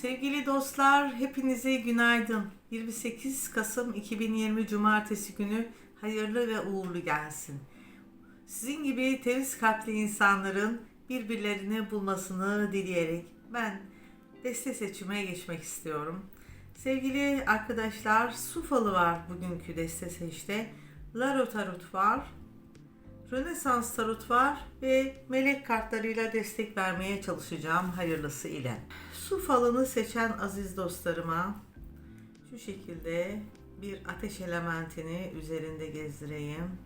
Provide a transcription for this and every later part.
Sevgili dostlar, hepinize günaydın. 28 Kasım 2020 Cumartesi günü hayırlı ve uğurlu gelsin. Sizin gibi temiz kalpli insanların birbirlerini bulmasını dileyerek ben deste seçime geçmek istiyorum. Sevgili arkadaşlar, su falı var bugünkü deste seçte. Laro Tarot var, Rönesans Tarot var ve melek kartlarıyla destek vermeye çalışacağım hayırlısı ile. Su falını seçen aziz dostlarıma şu şekilde bir ateş elementini üzerinde gezdireyim.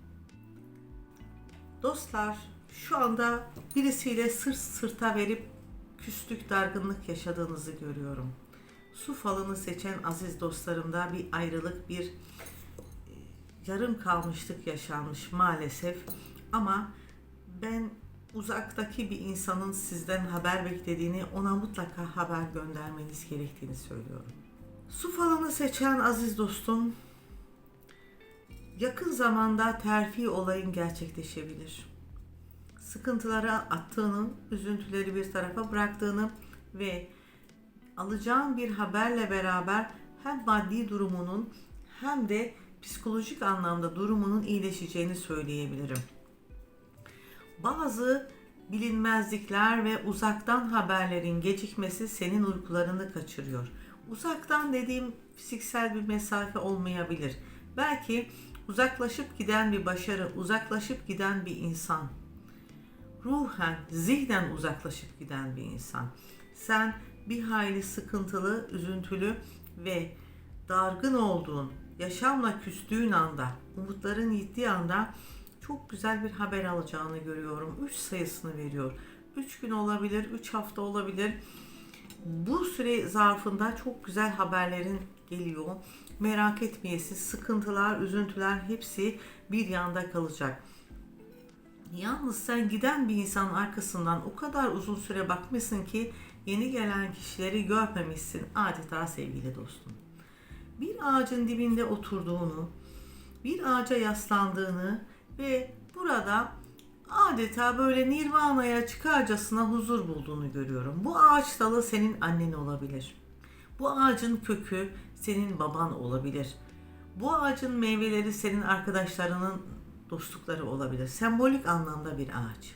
Dostlar şu anda birisiyle sırt sırta verip küslük dargınlık yaşadığınızı görüyorum. Su falını seçen aziz dostlarımda bir ayrılık, bir yarım kalmışlık yaşanmış maalesef. Ama ben uzaktaki bir insanın sizden haber beklediğini, ona mutlaka haber göndermeniz gerektiğini söylüyorum. Su falını seçen aziz dostum, yakın zamanda terfi olayın gerçekleşebilir. Sıkıntılara attığını, üzüntüleri bir tarafa bıraktığını ve alacağın bir haberle beraber hem maddi durumunun hem de psikolojik anlamda durumunun iyileşeceğini söyleyebilirim. Bazı bilinmezlikler ve uzaktan haberlerin gecikmesi senin uykularını kaçırıyor. Uzaktan dediğim fiziksel bir mesafe olmayabilir. Belki uzaklaşıp giden bir başarı, uzaklaşıp giden bir insan. Ruhen, zihnen uzaklaşıp giden bir insan. Sen bir hayli sıkıntılı, üzüntülü ve dargın olduğun, yaşamla küstüğün anda, umutların yittiği anda çok güzel bir haber alacağını görüyorum. 3 sayısını veriyor. 3 gün olabilir, 3 hafta olabilir. Bu süre zarfında çok güzel haberlerin geliyor. Merak etmeyesin. Sıkıntılar, üzüntüler hepsi bir yanda kalacak. Yalnız sen giden bir insanın arkasından o kadar uzun süre bakmışsın ki yeni gelen kişileri görmemişsin adeta sevgili dostum. Bir ağacın dibinde oturduğunu, bir ağaca yaslandığını ve burada adeta böyle nirvanaya çıkarcasına huzur bulduğunu görüyorum. Bu ağaç dalı senin annen olabilir. Bu ağacın kökü senin baban olabilir. Bu ağacın meyveleri senin arkadaşlarının dostlukları olabilir. Sembolik anlamda bir ağaç.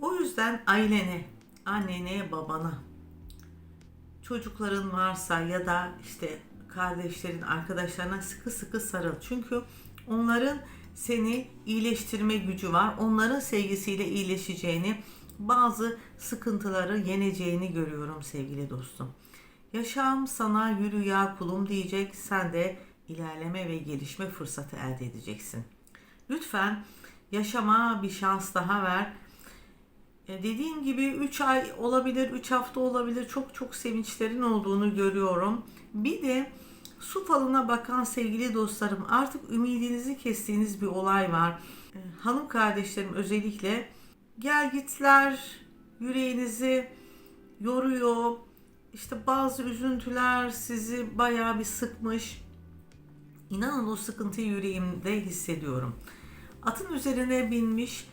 O yüzden ailene, annene, babana, çocukların varsa ya da işte kardeşlerin, arkadaşlarına sıkı sıkı sarıl. Çünkü onların seni iyileştirme gücü var. Onların sevgisiyle iyileşeceğini, bazı sıkıntıları yeneceğini görüyorum sevgili dostum. Yaşam sana yürü ya kulum diyecek. Sen de ilerleme ve gelişme fırsatı elde edeceksin. Lütfen yaşama bir şans daha ver. E, dediğim gibi 3 ay olabilir, 3 hafta olabilir. Çok çok sevinçlerin olduğunu görüyorum. Bir de su falına bakan sevgili dostlarım artık ümidinizi kestiğiniz bir olay var. E, hanım kardeşlerim özellikle gel gitler yüreğinizi yoruyor. İşte bazı üzüntüler sizi bayağı bir sıkmış. İnanın o sıkıntıyı yüreğimde hissediyorum. Atın üzerine binmiş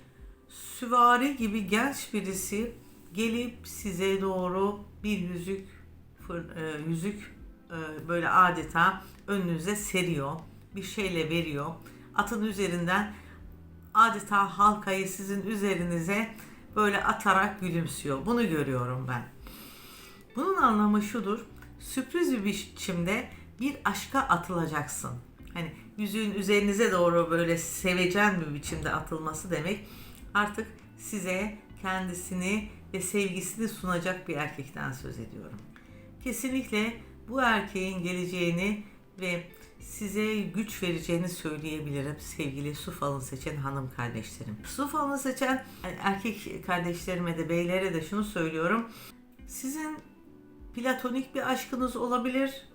süvari gibi genç birisi gelip size doğru bir yüzük fır, e, yüzük böyle adeta önünüze seriyor. Bir şeyle veriyor. Atın üzerinden adeta halkayı sizin üzerinize böyle atarak gülümsüyor. Bunu görüyorum ben. Bunun anlamı şudur. Sürpriz bir biçimde bir aşka atılacaksın. Hani yüzüğün üzerinize doğru böyle sevecen bir biçimde atılması demek artık size kendisini ve sevgisini sunacak bir erkekten söz ediyorum. Kesinlikle bu erkeğin geleceğini ve size güç vereceğini söyleyebilirim sevgili su falını seçen hanım kardeşlerim. Su falını seçen erkek kardeşlerime de beylere de şunu söylüyorum. Sizin platonik bir aşkınız olabilir.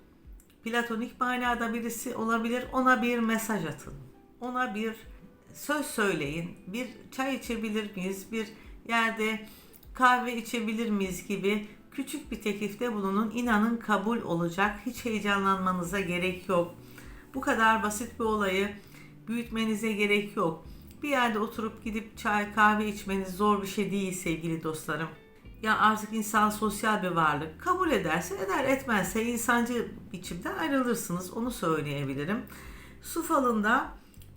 Platonik manada birisi olabilir. Ona bir mesaj atın. Ona bir söz söyleyin. Bir çay içebilir miyiz? Bir yerde kahve içebilir miyiz gibi küçük bir teklifte bulunun. İnanın kabul olacak. Hiç heyecanlanmanıza gerek yok. Bu kadar basit bir olayı büyütmenize gerek yok. Bir yerde oturup gidip çay kahve içmeniz zor bir şey değil sevgili dostlarım. ya artık insan sosyal bir varlık. Kabul ederse eder, etmezse insancı biçimden ayrılırsınız. Onu söyleyebilirim. Su falında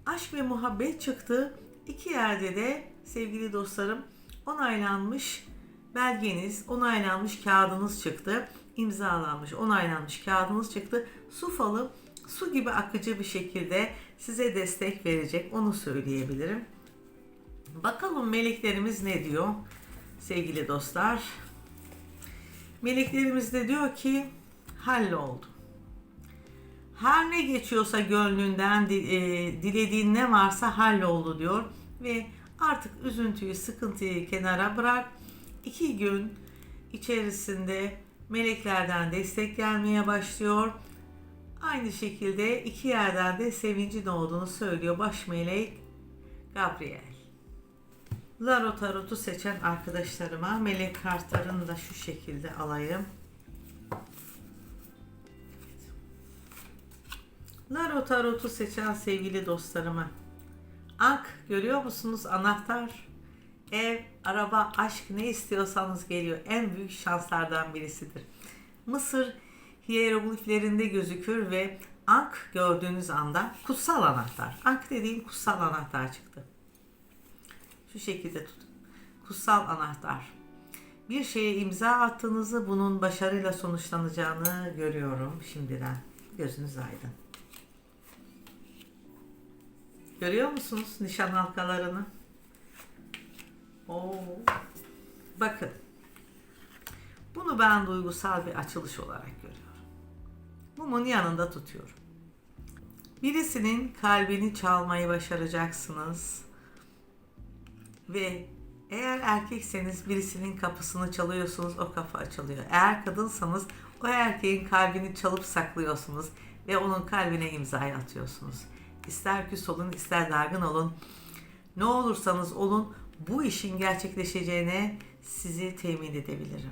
aşk ve muhabbet çıktı. İki yerde de sevgili dostlarım onaylanmış belgeniz, onaylanmış kağıdınız çıktı. imzalanmış, onaylanmış kağıdınız çıktı. Su falı su gibi akıcı bir şekilde size destek verecek. Onu söyleyebilirim. Bakalım meleklerimiz ne diyor sevgili dostlar. Meleklerimiz de diyor ki halloldu. Her ne geçiyorsa gönlünden e, dilediğin ne varsa halloldu diyor ve artık üzüntüyü, sıkıntıyı kenara bırak. İki gün içerisinde meleklerden destek gelmeye başlıyor. Aynı şekilde iki yerden de sevincin olduğunu söylüyor baş melek Gabriel. Laro Tarot'u seçen arkadaşlarıma melek kartlarını da şu şekilde alayım. Laro Tarot'u seçen sevgili dostlarıma. Ak görüyor musunuz anahtar? Ev, araba, aşk ne istiyorsanız geliyor. En büyük şanslardan birisidir. Mısır hierogliflerinde gözükür ve Ank gördüğünüz anda kutsal anahtar. Ank dediğim kutsal anahtar çıktı. Şu şekilde tutun. Kutsal anahtar. Bir şeye imza attığınızı bunun başarıyla sonuçlanacağını görüyorum şimdiden. Gözünüz aydın. Görüyor musunuz nişan halkalarını? Oo. Bakın. Bunu ben duygusal bir açılış olarak görüyorum. Mumun yanında tutuyorum. Birisinin kalbini çalmayı başaracaksınız. Ve eğer erkekseniz birisinin kapısını çalıyorsunuz o kapı açılıyor. Eğer kadınsanız o erkeğin kalbini çalıp saklıyorsunuz ve onun kalbine imzayı atıyorsunuz. İster küs olun ister dargın olun. Ne olursanız olun bu işin gerçekleşeceğine sizi temin edebilirim.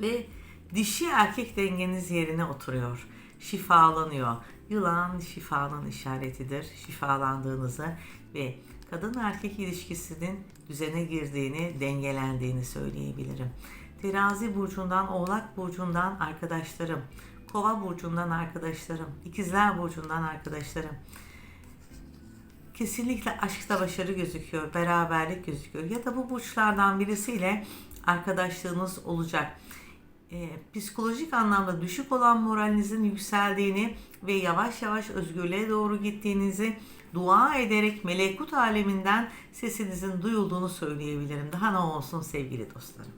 Ve dişi erkek dengeniz yerine oturuyor. Şifalanıyor. Yılan şifanın işaretidir. Şifalandığınızı ve kadın erkek ilişkisinin düzene girdiğini, dengelendiğini söyleyebilirim. Terazi burcundan, Oğlak burcundan arkadaşlarım, Kova burcundan arkadaşlarım, İkizler burcundan arkadaşlarım. Kesinlikle aşkta başarı gözüküyor, beraberlik gözüküyor. Ya da bu burçlardan birisiyle arkadaşlığınız olacak. Ee, psikolojik anlamda düşük olan moralinizin yükseldiğini ve yavaş yavaş özgürlüğe doğru gittiğinizi dua ederek melekut aleminden sesinizin duyulduğunu söyleyebilirim. Daha ne olsun sevgili dostlarım.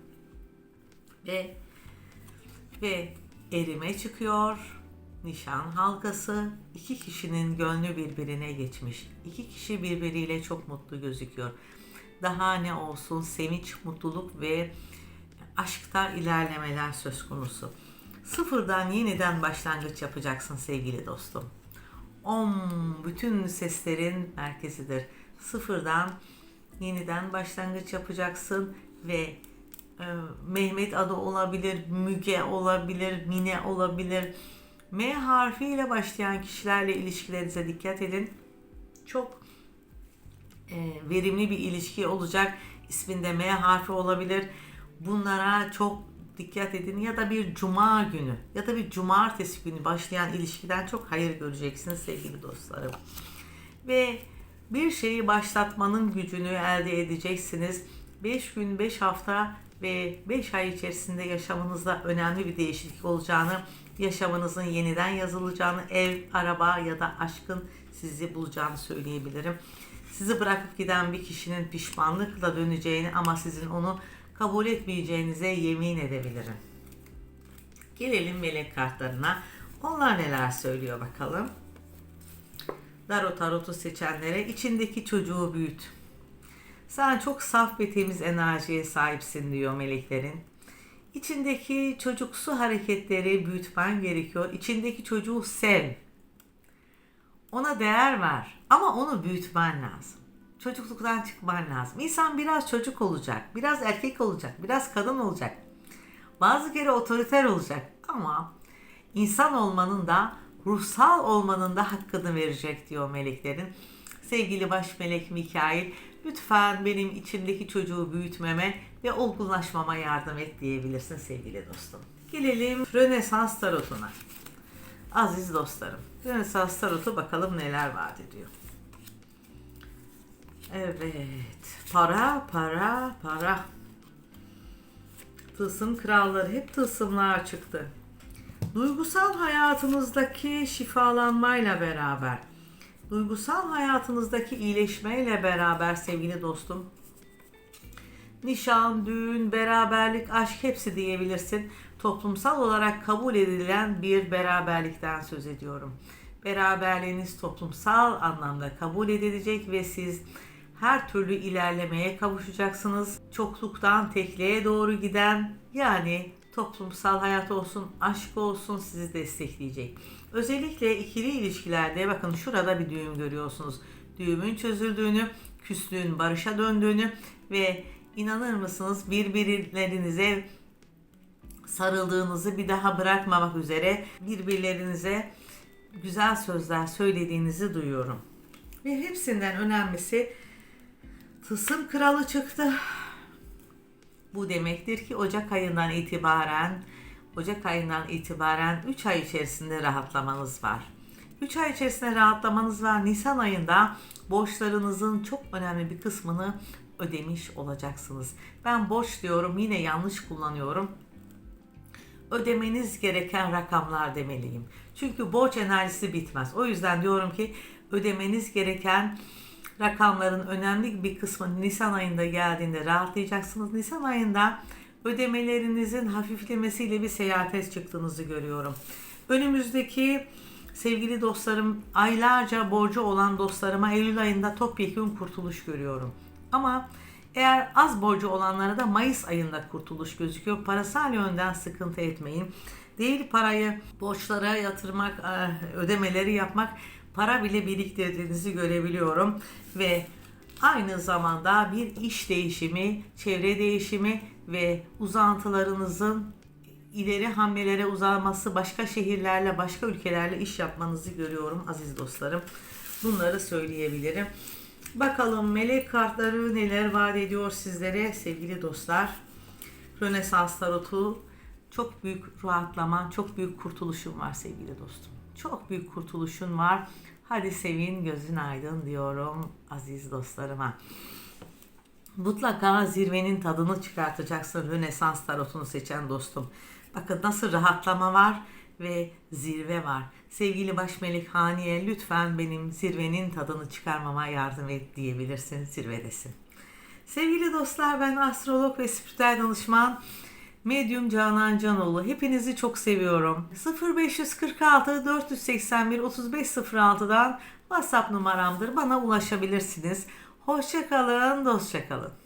Ve ve erime çıkıyor. Nişan halkası. iki kişinin gönlü birbirine geçmiş. İki kişi birbiriyle çok mutlu gözüküyor. Daha ne olsun sevinç, mutluluk ve aşkta ilerlemeler söz konusu. Sıfırdan yeniden başlangıç yapacaksın sevgili dostum. Om bütün seslerin merkezidir. Sıfırdan yeniden başlangıç yapacaksın ve e, Mehmet adı olabilir, Müge olabilir, Mine olabilir. M harfiyle başlayan kişilerle ilişkilerinize dikkat edin. Çok e, verimli bir ilişki olacak. İsminde M harfi olabilir. Bunlara çok dikkat edin ya da bir cuma günü ya da bir cumartesi günü başlayan ilişkiden çok hayır göreceksiniz sevgili dostlarım. Ve bir şeyi başlatmanın gücünü elde edeceksiniz. 5 gün, 5 hafta ve 5 ay içerisinde yaşamınızda önemli bir değişiklik olacağını, yaşamınızın yeniden yazılacağını, ev, araba ya da aşkın sizi bulacağını söyleyebilirim. Sizi bırakıp giden bir kişinin pişmanlıkla döneceğini ama sizin onu kabul etmeyeceğinize yemin edebilirim. Gelelim melek kartlarına. Onlar neler söylüyor bakalım. Daro Tarot'u seçenlere içindeki çocuğu büyüt. Sen çok saf ve temiz enerjiye sahipsin diyor meleklerin. İçindeki çocuksu hareketleri büyütmen gerekiyor. İçindeki çocuğu sev. Ona değer ver ama onu büyütmen lazım. Çocukluktan çıkman lazım. İnsan biraz çocuk olacak, biraz erkek olacak, biraz kadın olacak. Bazı kere otoriter olacak ama insan olmanın da ruhsal olmanın da hakkını verecek diyor meleklerin. Sevgili baş melek Mikail Lütfen benim içimdeki çocuğu büyütmeme ve olgunlaşmama yardım et diyebilirsin sevgili dostum. Gelelim Rönesans Tarot'una. Aziz dostlarım, Rönesans Tarot'u bakalım neler vaat ediyor. Evet, para, para, para. Tılsım kralları hep tılsımlar çıktı. Duygusal hayatınızdaki şifalanmayla beraber, duygusal hayatınızdaki iyileşmeyle beraber sevgili dostum, nişan, düğün, beraberlik, aşk hepsi diyebilirsin. Toplumsal olarak kabul edilen bir beraberlikten söz ediyorum. Beraberliğiniz toplumsal anlamda kabul edilecek ve siz her türlü ilerlemeye kavuşacaksınız. Çokluktan tekliğe doğru giden yani toplumsal hayat olsun, aşk olsun sizi destekleyecek. Özellikle ikili ilişkilerde bakın şurada bir düğüm görüyorsunuz. Düğümün çözüldüğünü, küslüğün barışa döndüğünü ve inanır mısınız birbirlerinize sarıldığınızı bir daha bırakmamak üzere birbirlerinize güzel sözler söylediğinizi duyuyorum. Ve hepsinden önemlisi tısım kralı çıktı. Bu demektir ki Ocak ayından itibaren Ocak ayından itibaren 3 ay içerisinde rahatlamanız var. 3 ay içerisinde rahatlamanız var. Nisan ayında borçlarınızın çok önemli bir kısmını ödemiş olacaksınız. Ben borç diyorum yine yanlış kullanıyorum. Ödemeniz gereken rakamlar demeliyim. Çünkü borç enerjisi bitmez. O yüzden diyorum ki ödemeniz gereken rakamların önemli bir kısmı Nisan ayında geldiğinde rahatlayacaksınız. Nisan ayında ödemelerinizin hafiflemesiyle bir seyahate çıktığınızı görüyorum. Önümüzdeki sevgili dostlarım aylarca borcu olan dostlarıma Eylül ayında topyekun kurtuluş görüyorum. Ama eğer az borcu olanlara da Mayıs ayında kurtuluş gözüküyor. Parasal yönden sıkıntı etmeyin. Değil parayı borçlara yatırmak, ödemeleri yapmak para bile biriktirdiğinizi görebiliyorum ve aynı zamanda bir iş değişimi, çevre değişimi ve uzantılarınızın ileri hamlelere uzanması, başka şehirlerle, başka ülkelerle iş yapmanızı görüyorum aziz dostlarım. Bunları söyleyebilirim. Bakalım melek kartları neler vaat ediyor sizlere sevgili dostlar. Rönesans tarotu çok büyük rahatlaman, çok büyük kurtuluşun var sevgili dostum. Çok büyük kurtuluşun var. Hadi sevin gözün aydın diyorum aziz dostlarıma. Mutlaka zirvenin tadını çıkartacaksın Rönesans tarotunu seçen dostum. Bakın nasıl rahatlama var ve zirve var. Sevgili baş melek Haniye lütfen benim zirvenin tadını çıkarmama yardım et diyebilirsin zirvedesin. Sevgili dostlar ben astrolog ve spiritüel danışman Medyum Canan Canoğlu. Hepinizi çok seviyorum. 0546 481 3506'dan WhatsApp numaramdır. Bana ulaşabilirsiniz. Hoşçakalın, dostça kalın.